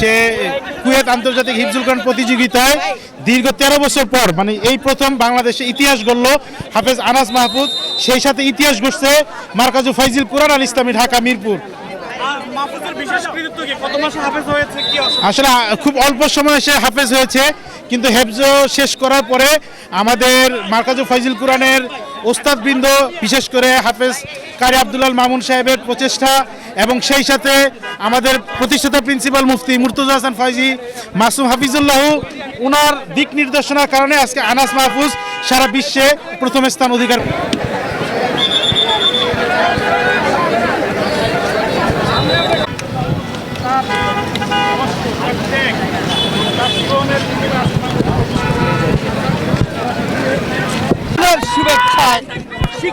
সে Kuwait আন্তর্জাতিক হিফজুল কোরআন প্রতিযোগিতায় দীর্ঘ তেরো বছর পর মানে এই প্রথম বাংলাদেশে ইতিহাস গড়ল হাফেজ আনাস মাহফুজ। সেই সাথে ইতিহাস গড়ছে মার্কাজু ফাইজিল কোরআন আল ইসলামী ঢাকা মিরপুর? আসলে খুব অল্প সময়ে সে হাফেজ হয়েছে কিন্তু হেফজ শেষ করার পরে আমাদের মার্কাজু ফাইজিল কোরআনের ওস্তাদবৃন্দ, বিশেষ করে হাফেজ কারি আবদুল্লাল মামুন সাহেবের প্রচেষ্টা এবং সেই সাথে আমাদের প্রতিষ্ঠাতা প্রিন্সিপাল মুফতি মুর্তুজা হাসান ফাইজি, মাসুম হাফিজুল্লাহ ওনার দিক নির্দেশনার কারণে আজকে আনাস মাহফুজ সারা বিশ্বে প্রথম স্থান অধিকার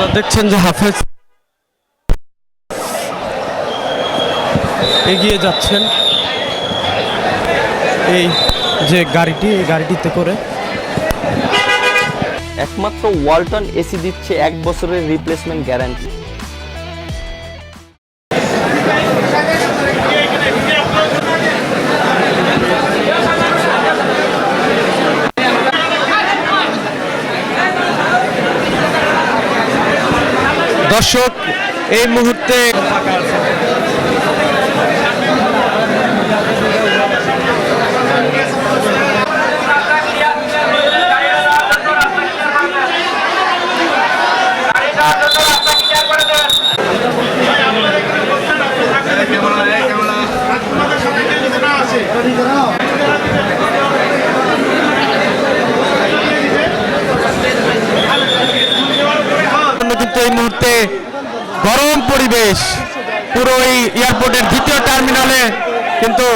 আপনারা দেখছেন যে হাফেজ এগিয়ে যাচ্ছেন। এই যে গাড়িটি, এই গাড়িটিতে করে। একমাত্র ওয়ালটন এসি দিচ্ছে এক বছরের রিপ্লেসমেন্ট গ্যারান্টি দর্শক এই মুহূর্তে এই মুহূর্তে গরম পরিবেশ। পুরো এই এয়ারপোর্টের দ্বিতীয় টার্মিনালে কিন্তু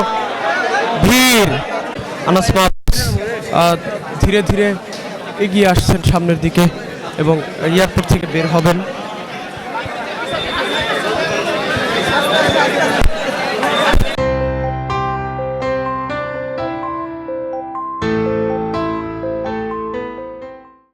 আনাস ধীরে ধীরে এগিয়ে আসছেন সামনের দিকে এবং এয়ারপোর্ট থেকে বের হবেন।